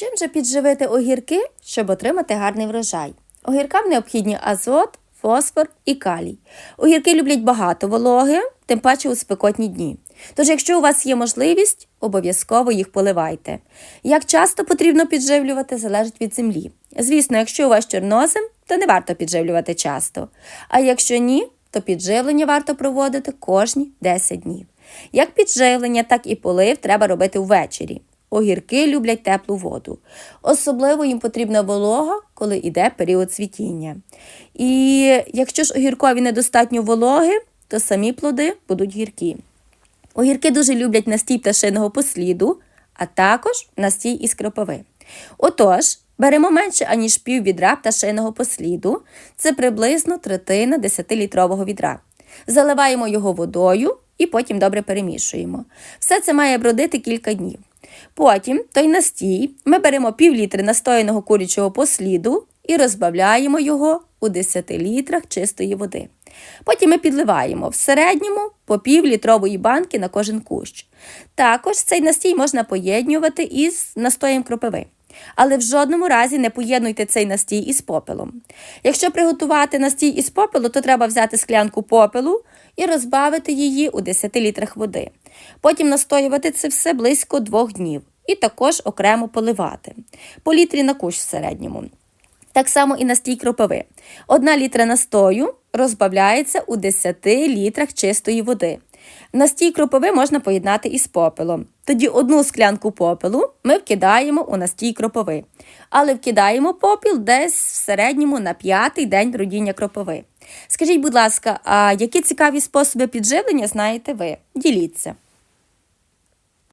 Чим же підживити огірки, щоб отримати гарний врожай? Огіркам необхідні азот, фосфор і калій. Огірки люблять багато вологи, тим паче у спекотні дні. Тож, якщо у вас є можливість, обов'язково їх поливайте. Як часто потрібно підживлювати, залежить від землі. Звісно, якщо у вас чорнозем, то не варто підживлювати часто. А якщо ні, то підживлення варто проводити кожні 10 днів. Як підживлення, так і полив треба робити ввечері. Огірки люблять теплу воду. Особливо їм потрібна волога, коли йде період цвітіння. І якщо ж огіркові недостатньо вологи, то самі плоди будуть гіркі. Огірки дуже люблять настій пташиного посліду, а також настій із кропиви. Отож, беремо менше, аніж пів відра пташиного посліду, це приблизно третина 10-літрового відра. Заливаємо його водою і потім добре перемішуємо. Все це має бродити кілька днів. Потім той настій ми беремо пів літри настояного курячого посліду і розбавляємо його у 10 літрах чистої води. Потім ми підливаємо в середньому по пів літрової банки на кожен кущ. Також цей настій можна поєднювати із настоєм кропиви. Але в жодному разі не поєднуйте цей настій із попелом. Якщо приготувати настій із попелу, то треба взяти склянку попелу і розбавити її у 10 літрах води. Потім настоювати це все близько двох днів і також окремо поливати. По літрі на кущ в середньому. Так само і настій кропиви. Одна літра настою розбавляється у 10 літрах чистої води. Настій кропиви можна поєднати із попелом. Тоді одну склянку попелу ми вкидаємо у настій кропиви. Але вкидаємо попіл десь в середньому на п'ятий день родіння кропиви. Скажіть, будь ласка, а які цікаві способи підживлення знаєте ви? Діліться.